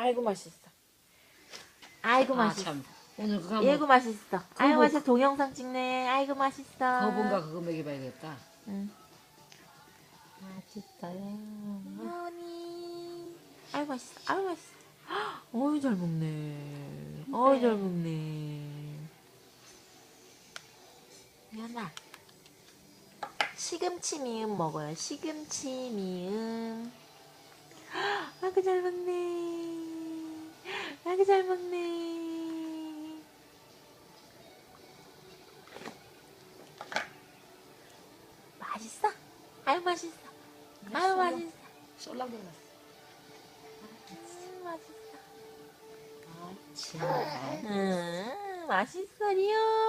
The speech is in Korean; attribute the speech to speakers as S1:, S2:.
S1: 아이고 맛있어. 아이고
S2: 아,
S1: 맛있어.
S2: 참. 오늘 그거
S1: 예고 맛있어. 아이고
S2: 뭐-
S1: 맛있어. 동영상 찍네. 아이고 맛있어.
S2: 거본가 그거 먹여봐야겠다.
S1: 응.
S2: 맛있어요.
S1: 언니. 아이고 맛있어. 아이고 맛있어. 어이 잘 먹네. 어이 잘 먹네. 미안아. 시금치 미음 먹어요. 시금치 미음. 아그 잘 먹네. 아그 잘 먹네. 맛있어? 아유 맛있어. 아유 맛있어.
S2: 쏠랑대갔어.
S1: 음, 맛있어.
S2: 아, 참.
S1: 음, 맛있어, 리온이.